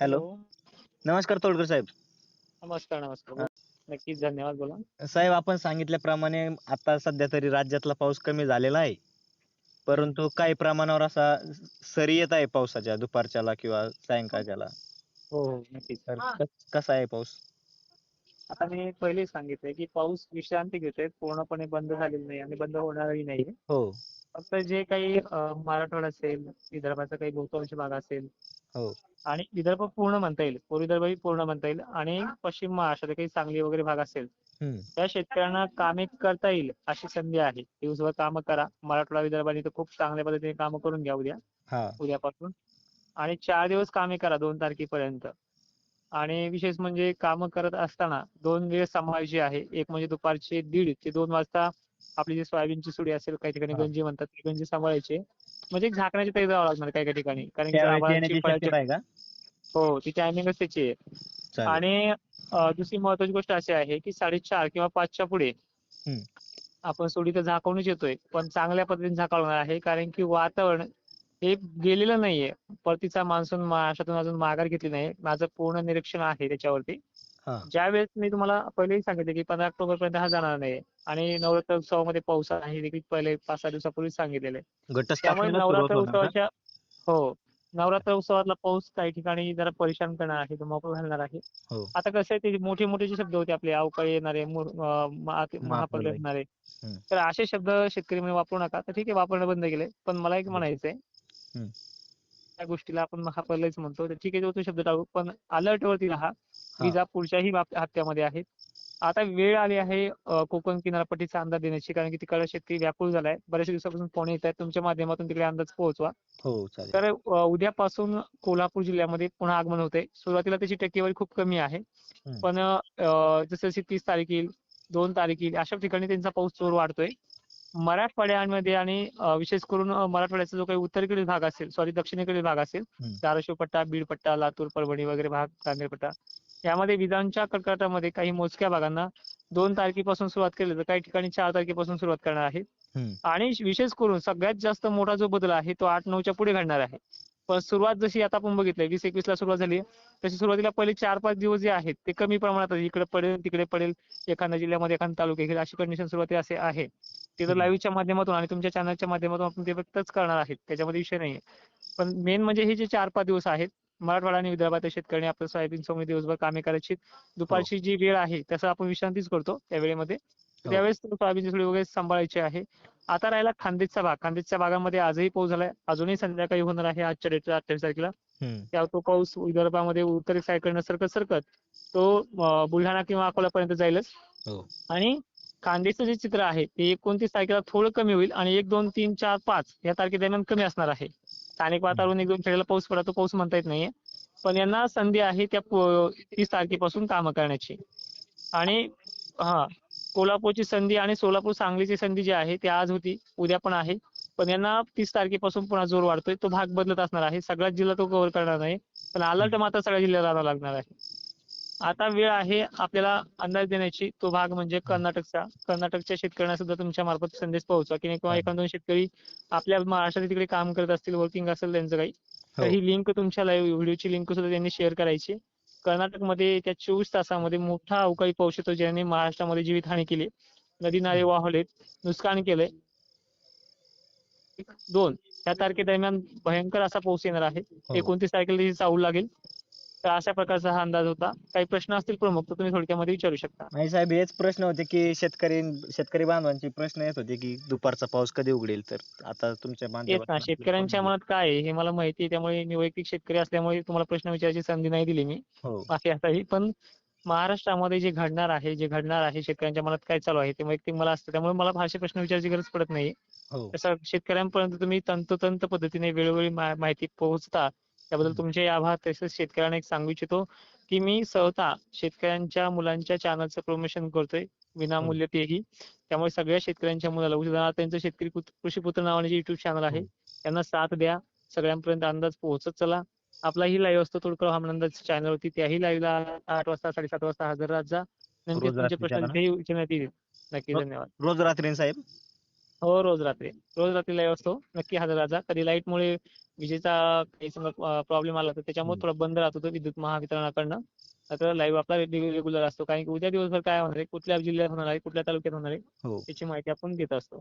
Hello. नमस्कार तोडकर साहेब. नमस्कार नमस्कार. नक्कीच धन्यवाद बोला. साहेब आपण सांगितल्याप्रमाणे आता सध्या तरी राज्यातला पाऊस कमी झालेला आहे. परंतु काही प्रमाणावर असा सरी येत आहे पावसाच्या दुपारच्याला किंवा सायंकाळच्याला. हो हो नक्कीच. तर कस- कसा आहे पाऊस? आता मी पहिले सांगितलंय की पाऊस विश्रांती घेतोय पूर्णपणे बंद झालेला नाही आणि बंद होणारही नाहीये हो. फक्त जे काही अं, मराठवाडा असेल विदर्भाचा काही बहुतांश भाग असेल हो. आणि विदर्भ पूर्ण म्हणता येईल. पूर्व विदर्भही पूर्ण म्हणता येईल. आणि पश्चिम महाराष्ट्रात काही सांगली वगैरे भाग असेल त्या शेतकऱ्यांना कामे करता येईल अशी संधी आहे. दिवसभर कामं करा. मराठवाडा विदर्भाने तर खूप चांगल्या पद्धतीने कामं करून घ्या उद्या. उद्यापासून. आणि चार दिवस कामे करा दोन तारखेपर्यंत. आणि विशेष म्हणजे कामं करत असताना दोन वेळ सांभाळायची आहे एक म्हणजे दुपारचे दीड ते दोन वाजता आपली जी सोयाबीनची सुडी असेल काही ठिकाणी. गंजी म्हणतात ती गंजी सांभाळायची. म्हणजे झाकण्याची तयारी जावं लागणार काही काही ठिकाणी. कारण की हो ती टायमिंगच त्याची आहे. आणि दुसरी महत्वाची गोष्ट अशी आहे की साडेचार किंवा पाचच्या पुढे हम्म. आपण सोडी तर झाकवूनच येतोय पण चांगल्या पद्धतीने झाकवणार आहे. कारण की वातावरण हे गेलेलं नाहीये. परतीचा मान्सून महाराष्ट्रातून अजून माघार घेतली नाही. माझं पूर्ण निरीक्षण आहे त्याच्यावरती. हा ज्यावेळेस मी तुम्हाला पहिलेही सांगितलं की पंधरा ऑक्टोबर पर्यंत हा जाणार नाही आणि नवरात्र उत्सवामध्ये पाऊस आहे हे देखील पहिले पाच सहा दिवसापूर्वी सांगितलेलं त्यामुळे नवरात्र? उत्सवाच्या हो नवरात्र उत्सवातला पाऊस काही ठिकाणी जरा परेशान करणार आहे धुमाकूळ घालणार आहे हो आता कसं आहे ते मोठे मोठे जे शब्द होते आपले अवकाळी येणारे मुर- अं, महा- महापर्य येणारे. तर असे शब्द शेतकरी वापरू नका तर ठीक आहे वापरणं बंद केलंय पण मला एक. म्हणायचंय. त्या गोष्टीला आपण महापर्यच म्हणतो ठीक आहे तो शब्द टाळू पण अलर्ट वरती राहा हा. विजा पुढच्याही बाप- हप्त्यामध्ये आहेत. आता वेळ आली आहे कोकण किनारपट्टीचा अंदाज देण्याची कारण की तिकडे शेतकरी व्याकुळ झालाय. बऱ्याच दिवसापासून फोन येत आहेत. तुमच्या माध्यमातून तिकडे अंदाज पोहोचवा. हो तर उद्यापासून कोल्हापूर जिल्ह्यामध्ये पुन्हा आगमन होते सुरुवातीला त्याची टक्केवारी खूप कमी आहे. पण जसं जशी तीस तारीख येईल दोन तारीख येईल अशा ठिकाणी त्यांचा पाऊस जोर वाढतोय. मराठवाड्यामध्ये आणि विशेष करून मराठवाड्याचा जो काही उत्तरेकडील भाग असेल सॉरी दक्षिणेकडील भाग असेल. धाराशिव पट्टा बीड पट्टा लातूर परभणी वगैरे भाग नांदेड पट्टा यामध्ये विजांच्या कडकडाटामध्ये काही मोजक्या भागांना दोन तारखेपासून सुरुवात केली तर काही ठिकाणी चार तारखेपासून सुरुवात करणार आहे. आणि विशेष करून सगळ्यात जास्त मोठा जो बदल आहे तो आठ नऊच्या पुढे घडणार आहे पण सुरुवात जशी आता आपण बघितलंय वीस एकवीस ला सुरुवात झाली तशी सुरुवातीला पहिले चार पाच दिवस जे आहेत ते कमी प्रमाणात. इकडे पडेल तिकडे पडेल एखाद्या जिल्ह्यामध्ये एखाद्या तालुक्यात घेईल अशी कंडिशन सुरुवातीला असे आहे ते तर. लाईव्हच्या माध्यमातून आणि तुमच्या चॅनलच्या माध्यमातून आपण ते व्यक्तच करणार आहेत त्याच्यामध्ये विषय नाहीये पण मेन म्हणजे हे जे चार पाच दिवस आहेत मराठवाडा आणि विदर्भातील शेतकऱ्यांनी आपलं सोयाबीन सोंगणी दिवसभर कामे करायची. दुपारची जी वेळ आहे तसं आपण विश्रांतीच करतो त्या वेळेमध्ये. हो. त्यावेळेस सोयाबीनची सुडी वगैरे सांभाळायची आहे. आता राहिला खानदेशचा भाग. खानदेशच्या भागामध्ये आजही पाऊस झालाय. अजूनही संध्याकाळी होणार आहे आजच्या डेट अठ्ठावीस तारखेला. हम्म. त्या तो पाऊस विदर्भामध्ये उत्तरेत सायकडनं सरकत सरकत तो बुलढाणा किंवा अकोल्यापर्यंत जाईलच. हो. आणि खानदेशचं जे चित्र आहे ते एकोणतीस तारखेला थोडं कमी होईल आणि एक दोन तीन चार पाच या तारखेदरम्यान कमी असणार आहे. स्थानिक वातावरण एक दोन खेळाला पाऊस पडा तो पाऊस म्हणता येत नाहीये. पण यांना संधी आहे त्या तीस तारखेपासून कामं करण्याची. आणि हा कोल्हापूरची संधी आणि सोलापूर सांगलीची संधी जी आहे ती आज होती उद्या पण आहे. पण यांना तीस तारखेपासून पुन्हा जोर वाढतोय तो भाग बदलत असणार आहे. सगळ्याच जिल्हा तो कव्हर करणार नाही. पण अलर्ट मात्र सगळ्या जिल्ह्याला राहावा लागणार आहे. आता वेळ आहे आपल्याला अंदाज देण्याची. तो भाग म्हणजे कर्नाटकचा. कर्नाटकच्या शेतकऱ्यांना सुद्धा तुमच्या मार्फत संदेश पोहोचवा. की नाही किंवा हा. एखाद दोन शेतकरी आपल्या महाराष्ट्रात तिकडे काम करत असतील वर्किंग असेल त्यांचं काही तर हो. ही लिंक तुमच्या लाईव्ह व्हिडिओची लिंक सुद्धा त्यांनी शेअर करायची. कर्नाटकमध्ये त्या चोवीस तासामध्ये मोठा अवकाळी पाऊस येतो ज्याने महाराष्ट्रामध्ये जीवितहानी केली. नदी नाले वाहवलेत नुकसान केलंय. दोन या तारखेदरम्यान भयंकर असा पाऊस येणार आहे. हो. एकोणतीस तारखेला त्याची चाहूल लागेल. तर अशा प्रकारचा हा अंदाज होता. काही प्रश्न असतील प्रमुख तर तुम्ही थोडक्यामध्ये विचारू शकता. नाही साहेब हेच प्रश्न होते की शेतकरी शेतकरी बांधवांचे प्रश्न येत होते की दुपारचा पाऊस कधी उघडेल? तर आता तुमच्या ना. माध्यमातून शेतकऱ्यांच्या मनात काय आहे हे मला माहिती आहे. त्यामुळे मी वैयक्तिक शेतकरी असल्यामुळे तुम्हाला प्रश्न विचारायची संधी नाही दिली मी. हो. बाकी असाही पण महाराष्ट्रामध्ये जे घडणार आहे जे घडणार आहे शेतकऱ्यांच्या मनात काय चालू आहे ते वैयक्तिक मला असतं. त्यामुळे मला भाषे प्रश्न विचारायची गरज पडत नाही हो. तसं शेतकऱ्यांपर्यंत तुम्ही तंतोतंत पद्धतीने वेळोवेळी मा- माहिती पोहोचता. त्याबद्दल. तुमचे आभार. तसेच शेतकऱ्यांना एक सांगू इच्छितो की मी स्वतः शेतकऱ्यांच्या मुलांच्या चॅनलचं प्रमोशन करतोय. विनामूल्य तेही त्यामुळे सगळ्या शेतकऱ्यांच्या मुलाला उदाहरणार्थ त्यांचं शेतकरी पुत- कृषीपुत्र नावाने जे युट्यूब चॅनल आहे हो. त्यांना साथ द्या. सगळ्यांपर्यंत अंदाज पोहोचत चला. आपलाही लाईव्ह असतो हवामान चॅनल वरती. त्याही लाईव्हला आठ वाजता साडेसात वाजता हजर राहत जा. रोज तुमचे प्रश्न विचारण्यात नक्की धन्यवाद. रोज रात्री साहेब? हो रोज रात्री. रोज रात्री लाईव्ह असतो. नक्की हजर राहा कधी लाइट मुळे विजेचा काही समजा प्रॉब्लेम आला तर त्याच्यामुळे. थोडा बंद राहतो तो विद्युत महावितरणाकडनं. आता लाईव्ह आपला रेग्युलर असतो. कारण की उद्या दिवसभर काय होणार आहे? कुठल्या जिल्ह्यात होणार आहे? कुठल्या तालुक्यात होणार आहे? हो. त्याची माहिती आपण देत असतो.